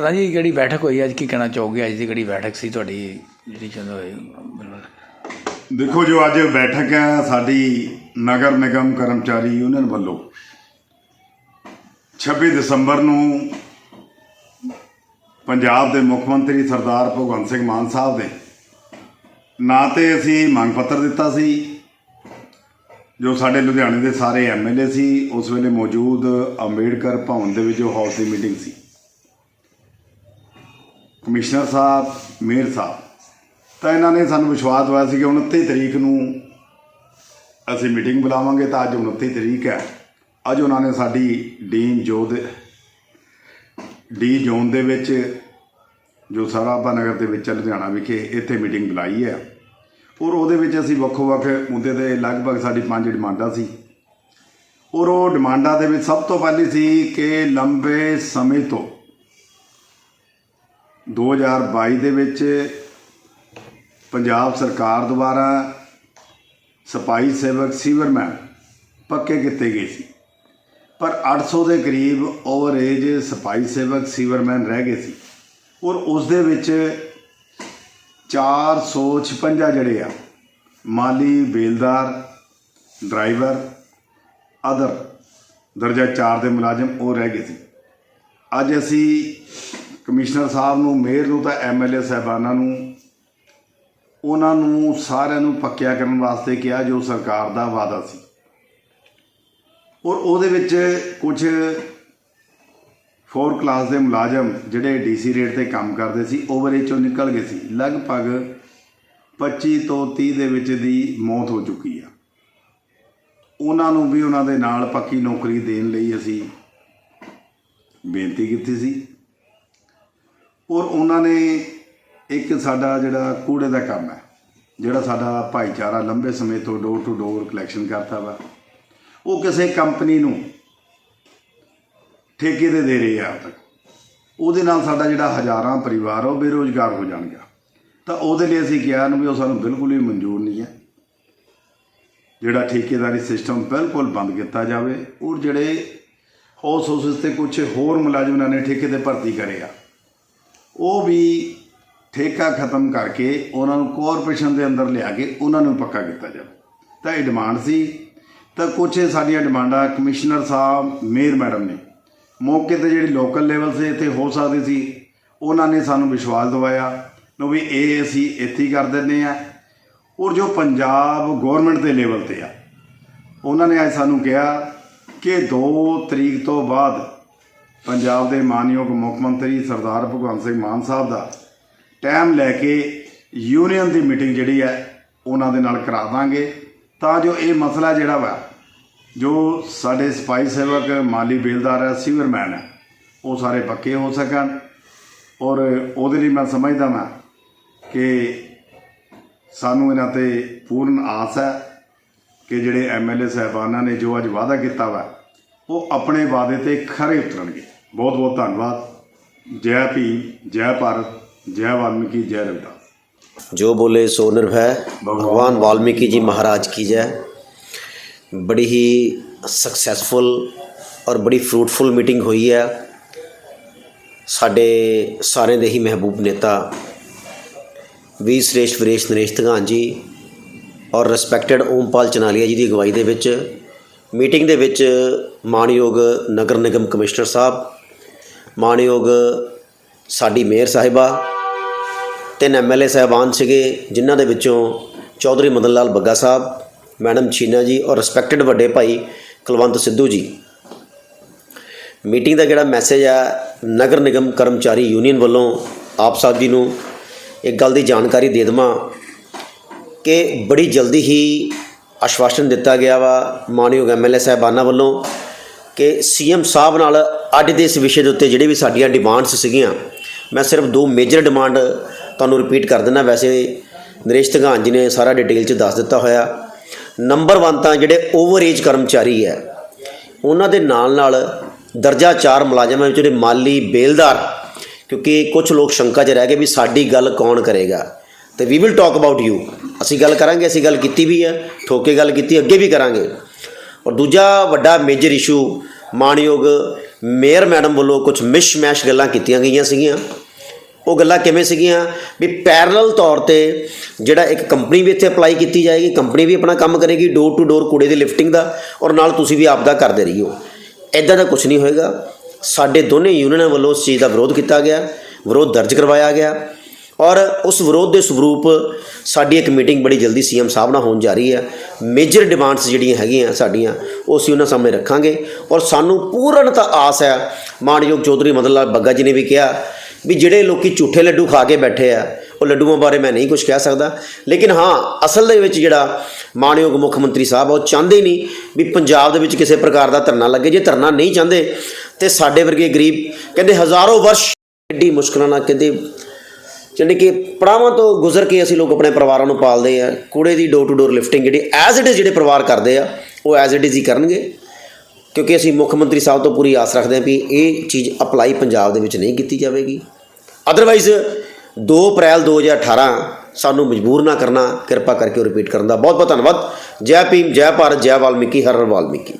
ਪ੍ਰਧਾਨ ਜੀ ਜਿਹੜੀ ਬੈਠਕ ਹੋਈ, ਅੱਜ ਕੀ ਕਹਿਣਾ ਚਾਹੋਗੇ? ਅੱਜ ਦੀ ਜਿਹੜੀ ਬੈਠਕ ਸੀ ਤੁਹਾਡੀ, ਜਿਹੜੀ ਚੰਦ ਹੋਈ ਦੇਖੋ ਜੋ ਅੱਜ ਬੈਠਕ ਹੈ, ਸਾਡੀ ਨਗਰ ਨਿਗਮ ਕਰਮਚਾਰੀ ਯੂਨੀਅਨ ਵੱਲੋਂ 26 ਦਸੰਬਰ ਨੂੰ ਪੰਜਾਬ ਦੇ ਮੁੱਖ ਮੰਤਰੀ ਸਰਦਾਰ ਭਗਵੰਤ ਸਿੰਘ ਮਾਨ ਸਾਹਿਬ ਦੇ ਨਾਂ ਤੇ ਅਸੀਂ ਮੰਗ ਪੱਤਰ ਦਿੱਤਾ ਸੀ, ਜੋ ਸਾਡੇ ਲੁਧਿਆਣੇ ਦੇ ਸਾਰੇ ਐਮਐਲਏ ਸੀ, ਉਸ ਵੇਲੇ ਮੌਜੂਦ ਅੰਬੇਡਕਰ ਭਵਨ ਦੇ ਵਿੱਚ ਜੋ ਹਾਊਸ ਦੀ ਮੀਟਿੰਗ ਸੀ। ਕਮਿਸ਼ਨਰ ਸਾਹਿਬ, ਮੇਅਰ ਸਾਹਿਬ। ਤਾਂ ਇਹਨਾਂ ਨੇ ਸਾਨੂੰ ਵਿਸ਼ਵਾਸ ਦਵਾਇਆ ਸੀ ਕਿ 29 ਤਰੀਕ ਨੂੰ ਅਸੀਂ ਮੀਟਿੰਗ ਬੁਲਾਵਾਂਗੇ, ਤਾਂ ਅੱਜ 29 ਤਰੀਕ ਹੈ। ਅੱਜ ਉਹਨਾਂ ਨੇ ਸਾਡੀ ਡੀਨ ਜੋ ਦੇ ਡੀ ਜ਼ੋਨ ਦੇ ਵਿੱਚ, ਜੋ ਸਰਾਭਾ ਨਗਰ ਦੇ ਵਿੱਚ ਲੁਧਿਆਣਾ ਵਿਖੇ, ਇੱਥੇ ਮੀਟਿੰਗ ਬੁਲਾਈ ਹੈ। ਔਰ ਉਹਦੇ ਵਿੱਚ ਅਸੀਂ ਵੱਖੋ ਵੱਖ ਮੁੱਦੇ ਦੇ ਲਗਭਗ ਸਾਡੀ ਪੰਜ ਡਿਮਾਂਡਾਂ ਸੀ। ਔਰ ਉਹ ਡਿਮਾਂਡਾਂ ਦੇ ਵਿੱਚ ਸਭ ਤੋਂ ਪਹਿਲੀ ਸੀ ਕਿ ਲੰਬੇ ਸਮੇਂ ਤੋਂ 2022 ਦੇ ਵਿੱਚ ਪੰਜਾਬ ਸਰਕਾਰ ਦੁਆਰਾ ਸਪਾਈ ਸੇਵਕ ਸੀਵਰਮੈਨ ਪੱਕੇ ਕੀਤੇ ਗਏ ਸੀ। ਪਰ 800 ਦੇ ਕਰੀਬ ਓਵਰ ਏਜ ਸਪਾਈ ਸੇਵਕ ਸੀਵਰਮੈਨ ਰਹਿ ਗਏ ਸੀ। ਔਰ ਉਸ ਦੇ ਵਿੱਚ 456 ਜਿਹੜੇ ਆ, ਮਾਲੀ, ਬੇਲਦਾਰ, ਡਰਾਈਵਰ, ਅਦਰ, ਦਰਜਾ 4 ਦੇ ਮੁਲਾਜ਼ਮ ਉਹ ਰਹਿ ਗਏ ਸੀ। ਅੱਜ ਅਸੀਂ ਕਮਿਸ਼ਨਰ ਸਾਹਿਬ ਨੂੰ, ਮੇਅਰ ਨੂੰ, ਤਾਂ ਐਮਐਲਏ ਸਾਹਿਬਾਨਾਂ ਨੂੰ, ਉਹਨਾਂ ਨੂੰ ਸਾਰਿਆਂ ਨੂੰ ਪੱਕਿਆ ਕਰਨ ਵਾਸਤੇ ਕਿਹਾ ਜੋ ਸਰਕਾਰ ਦਾ ਵਾਅਦਾ ਸੀ। ਔਰ ਉਹਦੇ ਵਿੱਚ ਕੁਝ ਫੋਰ ਕਲਾਸ ਦੇ ਮੁਲਾਜ਼ਮ ਜਿਹੜੇ ਡੀਸੀ ਰੇਟ ਤੇ ਕੰਮ ਕਰਦੇ ਸੀ ਓਵਰੇਜ ਚੋਂ ਨਿਕਲ ਗਏ ਸੀ। ਲਗਭਗ 25 ਤੋਂ 30 ਦੇ ਵਿੱਚ ਦੀ ਮੌਤ ਹੋ ਚੁੱਕੀ ਆ। ਉਹਨਾਂ ਨੂੰ ਵੀ ਉਹਨਾਂ ਦੇ ਨਾਲ ਪੱਕੀ ਨੌਕਰੀ ਦੇਣ ਲਈ ਅਸੀਂ ਬੇਨਤੀ ਕੀਤੀ ਸੀ। ਔਰ ਉਹਨਾਂ ਨੇ ਇੱਕ ਸਾਡਾ ਜਿਹੜਾ ਕੂੜੇ ਦਾ ਕੰਮ ਹੈ, ਜਿਹੜਾ ਸਾਡਾ ਭਾਈਚਾਰਾ ਲੰਬੇ ਸਮੇਂ ਤੋਂ ਡੋਰ ਟੂ ਡੋਰ ਕਲੈਕਸ਼ਨ ਕਰਦਾ ਵਾ, ਉਹ ਕਿਸੇ ਕੰਪਨੀ ਨੂੰ ਠੇਕੇ ਤੇ ਦੇ ਰਹੇ ਆ ਤੱਕ। ਉਹਦੇ ਨਾਲ ਸਾਡਾ ਜਿਹੜਾ ਹਜ਼ਾਰਾਂ ਪਰਿਵਾਰ ਆ, ਉਹ ਬੇਰੋਜ਼ਗਾਰ ਹੋ ਜਾਣਗੇ। ਤਾਂ ਉਹਦੇ ਲਈ ਅਸੀਂ ਕਿਹਾ ਨੂੰ ਵੀ ਉਹ ਸਾਨੂੰ ਬਿਲਕੁਲ ਵੀ ਮਨਜ਼ੂਰ ਨਹੀਂ ਹੈ। ਜਿਹੜਾ ਠੇਕੇਦਾਰੀ ਸਿਸਟਮ ਬਿਲਕੁਲ ਬੰਦ ਕੀਤਾ ਜਾਵੇ, ਔਰ ਜਿਹੜੇ ਹਾਊਸ ਹਾਊਸਿਸ ਤੇ ਕੁਝ ਹੋਰ ਮੁਲਾਜ਼ਮਾਂ ਨੇ ਠੇਕੇ ਤੇ ਭਰਤੀ ਕਰੇ ਆ ਉਹ ਵੀ ਠੇਕਾ ਖਤਮ ਕਰਕੇ ਉਹਨਾਂ ਨੂੰ ਕਾਰਪੋਰੇਸ਼ਨ ਦੇ ਅੰਦਰ ਲਿਆ ਕੇ ਉਹਨਾਂ ਨੂੰ ਪੱਕਾ ਕੀਤਾ ਜਾਵੇ। ਤਾਂ ਇਹ ਡਿਮਾਂਡ ਸੀ। ਤਾਂ ਕੁਝ ਸਾਡੀਆਂ ਡਿਮਾਂਡਾਂ ਕਮਿਸ਼ਨਰ ਸਾਹਿਬ, ਮੇਅਰ ਮੈਡਮ ਨੇ ਮੌਕੇ ਤੇ ਜਿਹੜੀ ਲੋਕਲ ਲੈਵਲ ਸੇ, ਇੱਥੇ ਹੋ ਸਕਦੀ ਸੀ, ਉਹਨਾਂ ਨੇ ਸਾਨੂੰ ਵਿਸ਼ਵਾਸ ਦਿਵਾਇਆ ਨੂੰ ਵੀ ਇਹ ਅਸੀਂ ਇੱਥੇ ਹੀ ਕਰ ਦਿੰਦੇ ਆ ਔਰ ਜੋ ਪੰਜਾਬ ਗਵਰਨਮੈਂਟ ਦੇ ਲੈਵਲ ਤੇ ਆ, ਉਹਨਾਂ ਨੇ ਅੱਜ ਸਾਨੂੰ ਕਿਹਾ ਕਿ 2 ਤਰੀਕ ਤੋਂ ਬਾਅਦ ਪੰਜਾਬ ਦੇ ਮਾਨਯੋਗ ਮੁੱਖ ਮੰਤਰੀ ਸਰਦਾਰ ਭਗਵੰਤ ਸਿੰਘ ਮਾਨ ਸਾਹਿਬ ਦਾ ਟਾਈਮ ਲੈ ਕੇ ਯੂਨੀਅਨ ਦੀ ਮੀਟਿੰਗ ਜਿਹੜੀ ਹੈ, ਉਹਨਾਂ ਦੇ ਨਾਲ ਕਰਾ ਦਾਂਗੇ। ਤਾਂ ਜੋ ਇਹ ਮਸਲਾ ਜਿਹੜਾ ਵਾ, ਜੋ ਸਾਡੇ ਸਪਾਈ ਸੇਵਕ ਮਾਲੀ ਬੇਲਦਾਰ ਹੈ, ਸੀਵਰਮੈਨ ਹੈ, ਉਹ ਸਾਰੇ ਪੱਕੇ ਹੋ ਸਕਣ। ਔਰ ਉਹਦੇ ਲਈ ਮੈਂ ਸਮਝਦਾ ਮੈਂ ਕਿ ਸਾਨੂੰ ਇਹਨਾਂ ਤੇ ਪੂਰਨ ਆਸ ਹੈ ਕਿ ਜਿਹੜੇ ਐਮਐਲਏ ਸਾਹਿਬਾਨਾਂ ਨੇ ਜੋ ਅੱਜ ਵਾਅਦਾ ਕੀਤਾ ਵਾ, ਉਹ ਆਪਣੇ ਵਾਅਦੇ ਤੇ ਖਰੇ ਉਤਰਨਗੇ। ਬਹੁਤ ਬਹੁਤ ਧੰਨਵਾਦ। ਜੈ ਭੀ ਜੈ ਭਾਰਤ ਜੈ ਵਾਲਮੀਕੀ ਜੈ ਰਵਿਦਾਸ ਜੋ ਬੋਲੇ ਸੋ ਨਿਰਭੈ। ਭਗਵਾਨ ਵਾਲਮੀਕੀ ਜੀ ਮਹਾਰਾਜ ਕੀ ਜੈ। ਬੜੀ ਹੀ सक्सेसफुल ਔਰ ਬੜੀ ਫਰੂਟਫੁਲ ਮੀਟਿੰਗ ਹੋਈ ਹੈ। ਸਾਡੇ ਸਾਰੇ ਦੇ ਹੀ ਮਹਿਬੂਬ ਨੇਤਾ ਵੀ ਸ੍ਰੇਸ਼ ਵਿਰੇਸ਼ ਨਰੇਸ਼ ਧਗਾਨ ਜੀ ਔਰ ਰਿਸਪੈਕਟਡ ਓਮਪਾਲ ਚਨਾਲੀਆ ਜੀ ਦੀ ਅਗਵਾਈ ਦੇ ਵਿੱਚ ਮੀਟਿੰਗ ਦੇ ਵਿੱਚ ਮਾਨਯੋਗ ਨਗਰ ਨਿਗਮ ਕਮਿਸ਼ਨਰ ਸਾਹਿਬ ਮਾਨਯੋਗ ਸਾਡੀ ਮੇਅਰ ਸਾਹਿਬਾ, ਤਿੰਨ ਐਮਐਲਏ ਸਾਹਿਬਾਨ ਸੀਗੇ, ਜਿਨ੍ਹਾਂ ਦੇ ਵਿੱਚੋਂ ਚੌਧਰੀ ਮਦਨ ਲਾਲ ਬੱਗਾ ਸਾਹਿਬ, ਮੈਡਮ ਛੀਨਾ ਜੀ ਔਰ ਰਿਸਪੈਕਟਡ ਵੱਡੇ ਭਾਈ ਕੁਲਵੰਤ ਸਿੱਧੂ ਜੀ। ਮੀਟਿੰਗ ਦਾ ਜਿਹੜਾ ਮੈਸੇਜ ਆ, ਨਗਰ ਨਿਗਮ ਕਰਮਚਾਰੀ ਯੂਨੀਅਨ ਵੱਲੋਂ ਆਪ ਸਾਹਿਬ ਜੀ ਨੂੰ ਇੱਕ ਗੱਲ ਦੀ ਜਾਣਕਾਰੀ ਦੇ ਦੇਵਾਂ ਕਿ ਬੜੀ ਜਲਦੀ ਹੀ ਆਸ਼ਵਾਸਨ ਦਿੱਤਾ ਗਿਆ ਵਾ ਮਾਨਯੋਗ ਐਮਐਲਏ ਸਾਹਿਬਾਨਾਂ ਵੱਲੋਂ ਕਿ ਸੀਐਮ ਸਾਹਿਬ ਨਾਲ ਅੱਜ ਦੇ ਇਸ ਵਿਸ਼ੇ ਦੇ ਉੱਤੇ ਜਿਹੜੇ ਵੀ ਸਾਡੀਆਂ ਡਿਮਾਂਡਸ ਸੀਗੀਆਂ, ਮੈਂ ਸਿਰਫ ਦੋ ਮੇਜਰ ਡਿਮਾਂਡ ਤੁਹਾਨੂੰ ਰਿਪੀਟ ਕਰ ਦਿੰਦਾ। ਵੈਸੇ ਨਰੇਸ਼ ਧਗਾਨ ਜੀ ਨੇ ਸਾਰਾ ਡਿਟੇਲ ਚ ਦੱਸ ਦਿੱਤਾ ਹੋਇਆ। ਨੰਬਰ 1 ਤਾਂ ਜਿਹੜੇ ਓਵਰ ਏਜ ਕਰਮਚਾਰੀ ਹੈ, ਉਹਨਾਂ ਦੇ ਨਾਲ ਨਾਲ ਦਰਜਾ 4 ਮੁਲਾਜ਼ਮਾਂ ਵਿੱਚ ਜਿਹੜੇ ਮਾਲੀ ਬੇਲਦਾਰ, ਕਿਉਂਕਿ ਕੁਝ ਲੋਕ ਸ਼ੰਕਾ 'ਚ ਰਹਿ ਗਏ ਵੀ ਸਾਡੀ ਗੱਲ ਕੌਣ ਕਰੇਗਾ। ਤੇ we will talk about you ਅਸੀਂ ਗੱਲ ਕਰਾਂਗੇ, ਅਸੀਂ ਗੱਲ ਕੀਤੀ ਵੀ ਹੈ, ਠੋਕੇ ਗੱਲ ਕੀਤੀ, ਅੱਗੇ ਵੀ ਕਰਾਂਗੇ। ਔਰ ਦੂਜਾ ਵੱਡਾ ਮੇਜਰ ਇਸ਼ੂ ਮਾਨਯੋਗ ਮੇਅਰ ਮੈਡਮ ਵੱਲੋਂ ਕੁਝ ਮਿਸ਼ਮੈਸ਼ ਗੱਲਾਂ ਕੀਤੀਆਂ ਗਈਆਂ ਸੀਗੀਆਂ। ਉਹ ਗੱਲਾਂ ਕਿਵੇਂ ਸੀਗੀਆਂ? ਵੀ ਪੈਰਲਲ ਤੌਰ ਤੇ ਜਿਹੜਾ ਇੱਕ ਕੰਪਨੀ ਵੀ ਇੱਥੇ ਅਪਲਾਈ ਕੀਤੀ ਜਾਏਗੀ ਕੰਪਨੀ ਵੀ ਆਪਣਾ ਕੰਮ ਕਰੇਗੀ ਡੋਰ ਟੂ ਡੋਰ ਕੂੜੇ ਦੀ ਲਿਫਟਿੰਗ ਦਾ, ਔਰ ਨਾਲ ਤੁਸੀਂ ਵੀ ਆਪਦਾ ਕਰਦੇ ਰਹੀਓ। ਇਦਾਂ ਦਾ ਕੁਝ ਨਹੀਂ ਹੋਏਗਾ। ਸਾਡੇ ਦੋਨੇ ਯੂਨੀਅਨਾਂ ਵੱਲੋਂ ਇਸ ਚੀਜ਼ ਦਾ ਵਿਰੋਧ ਕੀਤਾ ਗਿਆ, ਵਿਰੋਧ ਦਰਜ ਕਰਵਾਇਆ ਗਿਆ। ਔਰ ਉਸ ਵਿਰੋਧ ਦੇ ਸਵਰੂਪ ਸਾਡੀ ਇੱਕ ਮੀਟਿੰਗ ਬੜੀ ਜਲਦੀ ਸੀਐਮ ਸਾਹਿਬ ਨਾਲ ਹੋਣ ਜਾ ਰਹੀ ਹੈ। ਮੇਜਰ ਡਿਮਾਂਡਸ ਜਿਹੜੀਆਂ ਹੈਗੀਆਂ ਸਾਡੀਆਂ ਉਹ ਅਸੀਂ ਉਹਨਾਂ ਸਾਹਮਣੇ ਰੱਖਾਂਗੇ। ਔਰ ਸਾਨੂੰ ਪੂਰਨਤਾ ਆਸ ਹੈ ਮਾਨਯੋਗ ਚੌਧਰੀ ਮਦਨ ਲਾਲ ਬੱਗਾ ਜੀ ਨੇ ਵੀ ਕਿਹਾ ਵੀ ਜਿਹੜੇ ਲੋਕੀ ਝੂਠੇ ਲੱਡੂ ਖਾ ਕੇ ਬੈਠੇ ਆ ਉਹ ਲੱਡੂਆਂ ਬਾਰੇ ਮੈਂ ਨਹੀਂ ਕੁਝ ਕਹਿ ਸਕਦਾ। ਲੇਕਿਨ ਹਾਂ ਅਸਲ ਦੇ ਵਿੱਚ ਜਿਹੜਾ ਮਾਨਯੋਗ ਮੁੱਖ ਮੰਤਰੀ ਸਾਹਿਬ ਆ, ਉਹ ਚਾਹੁੰਦੇ ਹੀ ਨਹੀਂ ਵੀ ਪੰਜਾਬ ਦੇ ਵਿੱਚ ਕਿਸੇ ਪ੍ਰਕਾਰ ਦਾ ਧਰਨਾ ਲੱਗੇ। ਜੇ ਧਰਨਾ ਨਹੀਂ ਚਾਹੁੰਦੇ ਤੇ ਸਾਡੇ ਵਰਗੇ ਗਰੀਬ ਕਹਿੰਦੇ ਹਜ਼ਾਰੋਂ ਵਰਸ਼ ਐਡੀ ਮੁਸ਼ਕਲਾਂ ਨਾਲ ਕਹਿੰਦੇ ਜਾਣੀ ਕਿ ਪੜਾਵਾਂ ਤੋਂ ਗੁਜ਼ਰ ਕੇ ਅਸੀਂ ਲੋਕ ਆਪਣੇ ਪਰਿਵਾਰਾਂ ਨੂੰ ਪਾਲਦੇ ਆ। ਕੂੜੇ ਦੀ ਡੋਰ ਟੂ ਡੋਰ ਲਿਫਟਿੰਗ ਜਿਹੜੀ ਐਜ਼ ਇਟ ਇਜ਼ ਜਿਹੜੇ ਪਰਿਵਾਰ ਕਰਦੇ ਆ, ਉਹ ਐਜ਼ ਇਟ ਇਜ਼ ਹੀ ਕਰਨਗੇ। ਕਿਉਂਕਿ ਅਸੀਂ ਮੁੱਖ ਮੰਤਰੀ ਸਾਹਿਬ ਤੋਂ ਪੂਰੀ ਆਸ ਰੱਖਦੇ ਹਾਂ ਵੀ ਇਹ ਚੀਜ਼ ਅਪਲਾਈ ਪੰਜਾਬ ਦੇ ਵਿੱਚ ਨਹੀਂ ਕੀਤੀ ਜਾਵੇਗੀ। ਅਦਰਵਾਈਜ਼ 2 ਅਪ੍ਰੈਲ 2018 ਸਾਨੂੰ ਮਜਬੂਰ ਨਾ ਕਰਨਾ, ਕਿਰਪਾ ਕਰਕੇ ਰਿਪੀਟ ਕਰਨ ਦਾ। ਬਹੁਤ ਬਹੁਤ ਧੰਨਵਾਦ। ਜੈ ਭੀਮ, ਜੈ ਭਾਰਤ, ਜੈ ਵਾਲਮੀਕੀ ਹਰ ਹਰ ਵਾਲਮੀਕੀ।